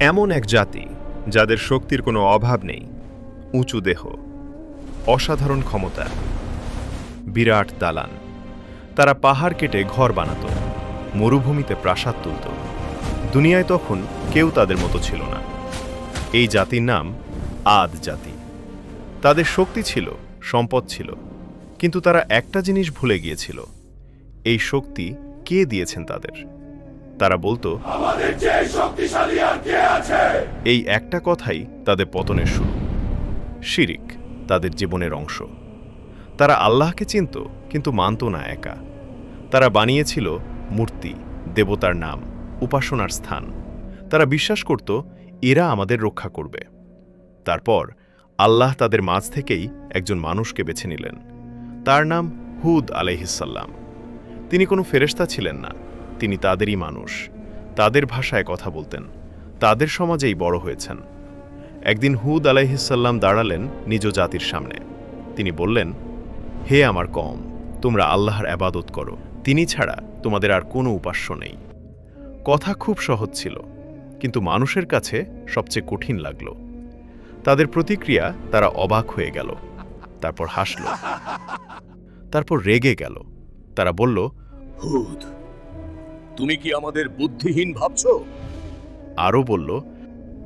এমন এক জাতি যাদের শক্তির কোনো অভাব নেই, উঁচু দেহ, অসাধারণ ক্ষমতা, বিরাট দালান। তারা পাহাড় কেটে ঘর বানাত, মরুভূমিতে প্রাসাদ তুলত। দুনিয়ায় তখন কেউ তাদের মতো ছিল না। এই জাতির নাম আদ জাতি। তাদের শক্তি ছিল, সম্পদ ছিল, কিন্তু তারা একটা জিনিস ভুলে গিয়েছিল। এই শক্তি কে দিয়েছেন তাদের? তারা বলতো এই একটা কথাই তাদের পতনের শুরু। শিরিক তাদের জীবনের অংশ। তারা আল্লাহকে চিনত কিন্তু মানত না একা। তারা বানিয়েছিল মূর্তি দেবতার নাম উপাসনার স্থান। তারা বিশ্বাস করত এরা আমাদের রক্ষা করবে। তারপর আল্লাহ তাদের মাঝ থেকেই একজন মানুষকে বেছে নিলেন। তার নাম হুদ আলাইহিসাল্লাম তিনি কোনো ফেরেশতা ছিলেন না। তিনি তাদেরই মানুষ। তাদের ভাষায় কথা বলতেন। তাদের সমাজেই বড় হয়েছেন। একদিন হুদ আলাইহিসাল্লাম দাঁড়ালেন নিজ জাতির সামনে। তিনি বললেন, হে আমার কম তোমরা আল্লাহর আবাদত করো। তিনি ছাড়া তোমাদের আর কোনো উপাস্য নেই। কথা খুব সহজ ছিল, কিন্তু মানুষের কাছে সবচেয়ে কঠিন লাগল। তাদের প্রতিক্রিয়া, তারা অবাক হয়ে গেল, তারপর হাসল, তারপর রেগে গেল। তারা বলল, হুদ তুমি কি আমাদের বুদ্ধিহীন ভাবছ? আরও বলল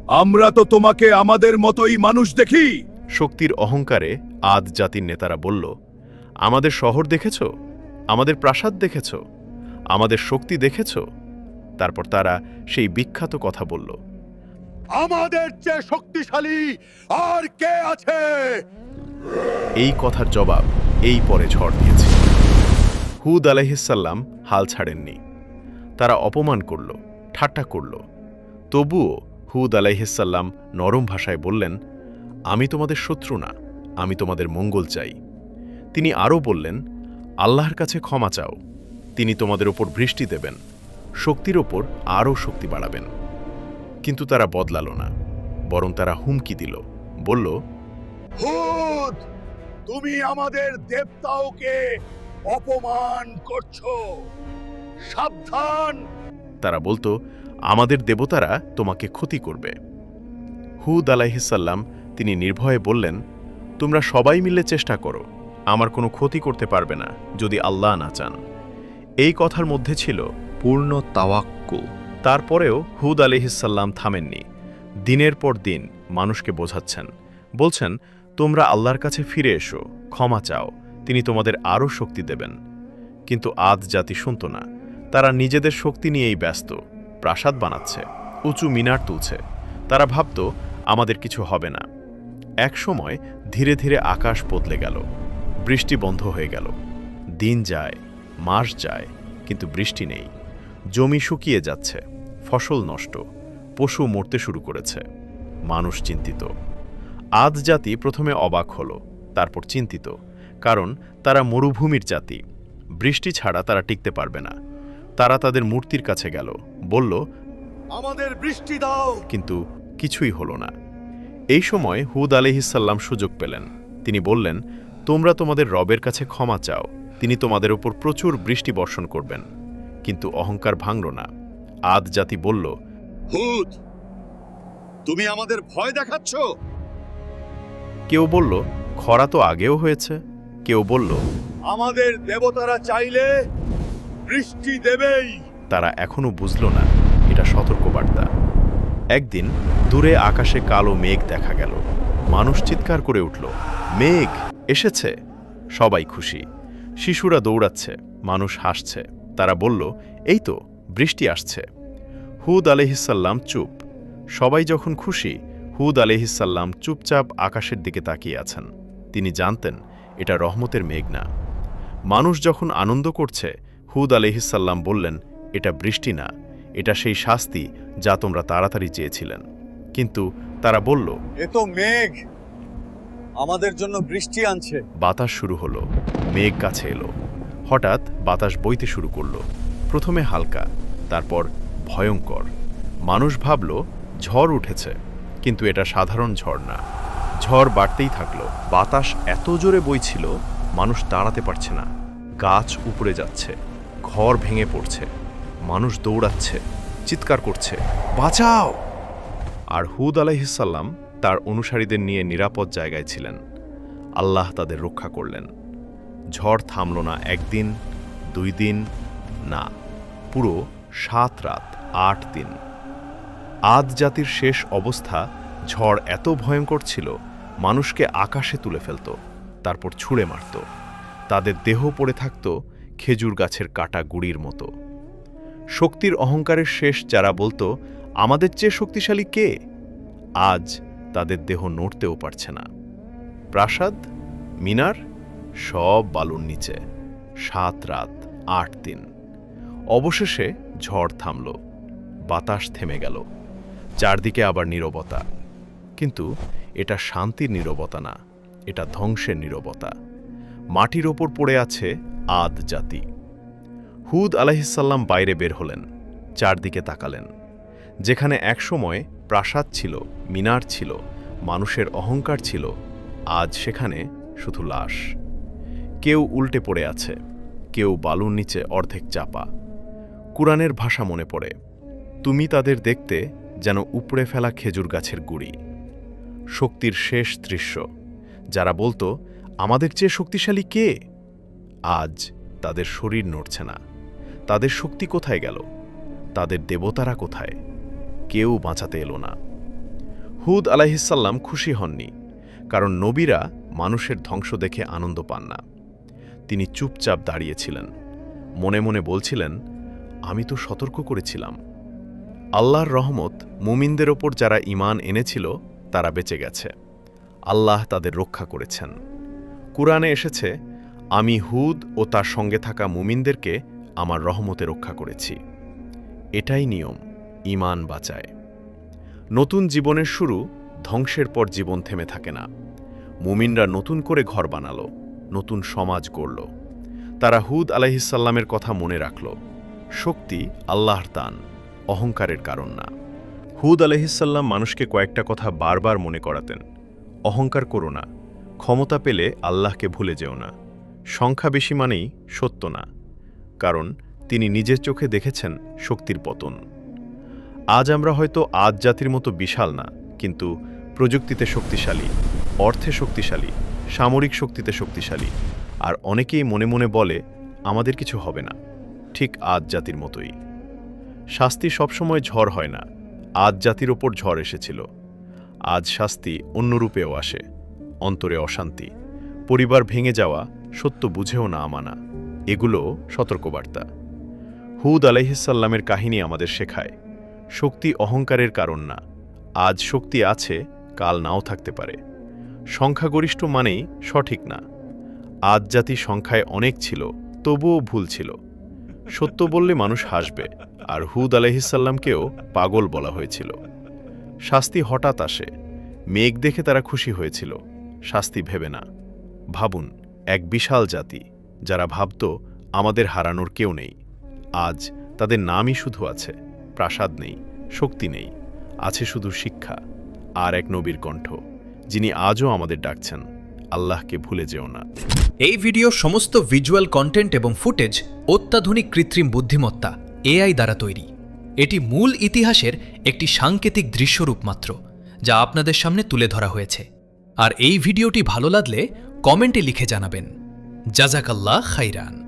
আমরা তো তোমাকে আমাদের মতোই মানুষ দেখি। শক্তির অহংকারে আদ জাতির নেতারা বলল আমাদের শহর দেখেছ? আমাদের প্রাসাদ দেখেছ? আমাদের শক্তি দেখেছ? তারপর তারা সেই বিখ্যাত কথা বলল আমাদের চেয়ে শক্তিশালী আর কে আছে? এই কথার জবাব এই পরে ঝড় দিয়েছে। হুদ আলাইহিসাল্লাম হাল ছাড়েননি। তারা অপমান করল, ঠাট্টা করল। তবুও হুদ আলাইহিসাল্লাম নরম ভাষায় বললেন, আমি তোমাদের শত্রু না, আমি তোমাদের মঙ্গল চাই। তিনি আরও বললেন, আল্লাহর কাছে ক্ষমা চাও, তিনি তোমাদের ওপর বৃষ্টি দেবেন, শক্তির ওপর আরও শক্তি বাড়াবেন। কিন্তু তারা বদলালো না, বরং তারা হুমকি দিল, বলল, হুদ, তুমি আমাদের দেবতাওকে অপমান করছ। সাবধান। তারা বলতো, আমাদের দেবতারা তোমাকে ক্ষতি করবে। হুদ আলাইহিসাল্লাম তিনি নির্ভয়ে বললেন, তোমরা সবাই মিলে চেষ্টা করো, আমার কোনো ক্ষতি করতে পারবে না, যদি আল্লাহ না চান। এই কথার মধ্যে ছিল পূর্ণ তাওয়াক্কু তারপরেও হুদ আলিহিসাল্লাম থামেননি। দিনের পর দিন মানুষকে বোঝাচ্ছেন, বলছেন, তোমরা আল্লাহর কাছে ফিরে এসো, ক্ষমা চাও, তিনি তোমাদের আরও শক্তি দেবেন। কিন্তু আদ জাতি শুনত না। তারা নিজেদের শক্তি নিয়েই ব্যস্ত, প্রাসাদ বানাচ্ছে, উঁচু মিনার তুলছে। তারা ভাবত, আমাদের কিছু হবে না। এক সময় ধীরে ধীরে আকাশ বদলে গেল, বৃষ্টি বন্ধ হয়ে গেল। দিন যায়, মাস যায়, কিন্তু বৃষ্টি নেই। জমি শুকিয়ে যাচ্ছে, ফসল নষ্ট, পশু মরতে শুরু করেছে, মানুষ চিন্তিত। আদ জাতি প্রথমে অবাক হলো, তারপর চিন্তিত, কারণ তারা মরুভূমির জাতি। বৃষ্টি ছাড়া তারা টিকতে পারবে না। তারা তাদের মূর্তির কাছে গেল বলল আমাদের বৃষ্টি দাও! কিন্তু কিছুই হলো না। এই সময় হুদ আলিহিসাল্লাম সুযোগ পেলেন। তিনি বললেন তোমরা তোমাদের রবের কাছে ক্ষমা চাও। তিনি তোমাদের উপর প্রচুর বৃষ্টি বর্ষণ করবেন। কিন্তু অহংকার ভাঙল না। আদ জাতি বলল হুদ তুমি আমাদের ভয় দেখাচ্ছ? কেউ বলল খরা তো আগেও হয়েছে। কেউ বলল আমাদের দেবতারা চাইলে বৃষ্টি দেবেই। তারা এখনও বুঝল না, এটা সতর্কবার্তা। একদিন দূরে আকাশে কালো মেঘ দেখা গেল। মানুষ চিৎকার করে উঠল, মেঘ, এসেছে? সবাই খুশি। শিশুরা দৌড়াচ্ছে, মানুষ হাসছে। তারা বলল, এই তো, বৃষ্টি আসছে। হুদ আলহিসাল্লাম চুপ। সবাই যখন খুশি, হুদ আলহিসাল্লাম চুপচাপ আকাশের দিকে তাকিয়ে আছেন। তিনি জানতেন, এটা রহমতের মেঘ না। মানুষ যখন আনন্দ করছে হুদ আলহিসাল্লাম বললেন এটা বৃষ্টি না এটা সেই শাস্তি যা তোমরা তাড়াতাড়ি চেয়েছিলেন। কিন্তু তারা বলল এ তো মেঘ আমাদের জন্য বৃষ্টি আনছে। বাতাস শুরু হলো মেঘ কাছে এলো। হঠাৎ বাতাস বইতে শুরু করল প্রথমে হালকা তারপর ভয়ঙ্কর। মানুষ ভাবল ঝড় উঠেছে কিন্তু এটা সাধারণ ঝড় না। ঝড় বাড়তেই থাকল বাতাস এত জোরে বইছিল মানুষ দাঁড়াতে পারছে না গাছ উপরে যাচ্ছে। ঘর ভেঙে পড়ছে। মানুষ দৌড়াচ্ছে, চিৎকার করছে, বাঁচাও! আর হুদ আলাইহিসাল্লাম তার অনুসারীদের নিয়ে নিরাপদ জায়গায় ছিলেন। আল্লাহ তাদের রক্ষা করলেন। ঝড় থামল না একদিন, দুই দিন, না, পুরো সাত রাত, আট দিন। আদ জাতির শেষ অবস্থা ঝড় এত ভয়ঙ্কর ছিল, মানুষকে আকাশে তুলে ফেলত, তারপর ছুঁড়ে মারত। তাদের দেহ পড়ে থাকত খেজুর গাছের কাটা গুড়ির মতো। শক্তির অহংকারের শেষ যারা বলতো, আমাদের চেয়ে শক্তিশালী কে? আজ তাদের দেহ নড়তেও পারছে না। প্রাসাদ, মিনার, সব বালুর নিচে। সাত রাত, আট দিন। অবশেষে ঝড় থামল। বাতাস থেমে গেল। চারদিকে আবার নীরবতা। কিন্তু এটা শান্তির নীরবতা না, এটা ধ্বংসের নীরবতা। মাটির ওপর পড়ে আছে আদ জাতি। হুদ আলাহিসাল্লাম বাইরে বের হলেন, চারদিকে তাকালেন। যেখানে একসময় প্রাসাদ ছিল, মিনার ছিল, মানুষের অহংকার ছিল, আজ সেখানে শুধু লাশ। কেউ উল্টে পড়ে আছে, কেউ বালুর নিচে অর্ধেক চাপা। কুরআনের ভাষা মনে পড়ে, তুমি তাদের দেখতে যেন উপড়ে ফেলা খেজুর গাছের গুড়ি। শক্তির শেষ দৃশ্য, যারা বলতো আমাদের চেয়ে শক্তিশালী কে? আজ তাদের শরীর নড়ছে না। তাদের শক্তি কোথায় গেল? তাদের দেবতারা কোথায়? কেউ বাঁচাতে এলো না। হুদ আলাহিসাল্লাম খুশি হননি, কারণ নবীরা মানুষের ধ্বংস দেখে আনন্দ পান না। তিনি চুপচাপ দাঁড়িয়েছিলেন। মনে মনে বলছিলেন, আমি তো সতর্ক করেছিলাম। আল্লাহর রহমত মুমিনদের ওপর যারা ঈমান এনেছিল, তারা বেঁচে গেছে। আল্লাহ তাদের রক্ষা করেছেন। কুরআনে এসেছে, আমি হুদ ও তার সঙ্গে থাকা মুমিনদেরকে আমার রহমতে রক্ষা করেছি। এটাই নিয়ম, ঈমান বাঁচায়। নতুন জীবনের শুরু ধ্বংসের পর জীবন থেমে থাকে না। মুমিনরা নতুন করে ঘর বানালো, নতুন সমাজ গড়ল। তারা হুদ আলাহিসাল্লামের কথা মনে রাখল। শক্তি আল্লাহর দান অহংকারের কারণ না। হুদ আলহিসাল্লাম মানুষকে কয়েকটা কথা বারবার মনে করাতেন, অহংকার করো না। ক্ষমতা পেলে আল্লাহকে ভুলে যেও না। সংখ্যা বেশি মানেই সত্য না, কারণ তিনি নিজের চোখে দেখেছেন শক্তির পতন। আজ আমরা হয়তো আজ জাতির মতো বিশাল না, কিন্তু প্রযুক্তিতে শক্তিশালী, অর্থে শক্তিশালী, সামরিক শক্তিতে শক্তিশালী, আর অনেকেই মনে মনে বলে, আমাদের কিছু হবে না, ঠিক আজ জাতির মতোই। শাস্তি সবসময় ঝড় হয় না, আজ জাতির ওপর ঝড় এসেছিল, আজ শাস্তি অন্যরূপেও আসে। অন্তরে অশান্তি। পরিবার ভেঙে যাওয়া, সত্য বুঝেও না আমানা। এগুলো সতর্কবার্তা। হুদ আলাইহিসাল্লামের কাহিনী আমাদের শেখায়, শক্তি অহংকারের কারণ না। আজ শক্তি আছে, কাল নাও থাকতে পারে। সংখ্যাগরিষ্ঠ মানেই সঠিক না। আজ জাতি সংখ্যায় অনেক ছিল, তবুও ভুল ছিল। সত্য বললে মানুষ হাসবে, আর হুদ আলাইহিসাল্লামকেও পাগল বলা হয়েছিল। শাস্তি হঠাৎ আসে, মেঘ দেখে তারা খুশি হয়েছিল। শাস্তি ভেবে না। ভাবুন, এক বিশাল জাতি, যারা ভাবত আমাদের হারানোর কেউ নেই। আজ তাদের নামই শুধু আছে, প্রাসাদ নেই, শক্তি নেই, আছে শুধু শিক্ষা আর এক নবীর কণ্ঠ, যিনি আজও আমাদের ডাকছেন। আল্লাহকে ভুলে যেও না। এই ভিডিও সমস্ত ভিজুয়াল কন্টেন্ট এবং ফুটেজ অত্যাধুনিক কৃত্রিম বুদ্ধিমত্তা, এআই দ্বারা তৈরি। এটি মূল ইতিহাসের একটি সাংকেতিক দৃশ্যরূপ মাত্র যা আপনাদের সামনে তুলে ধরা হয়েছে। আর এই ভিডিওটি ভালো লাগলে কমেন্টে লিখে জানাবেন। জাজাকাল্লাহ খাইরান।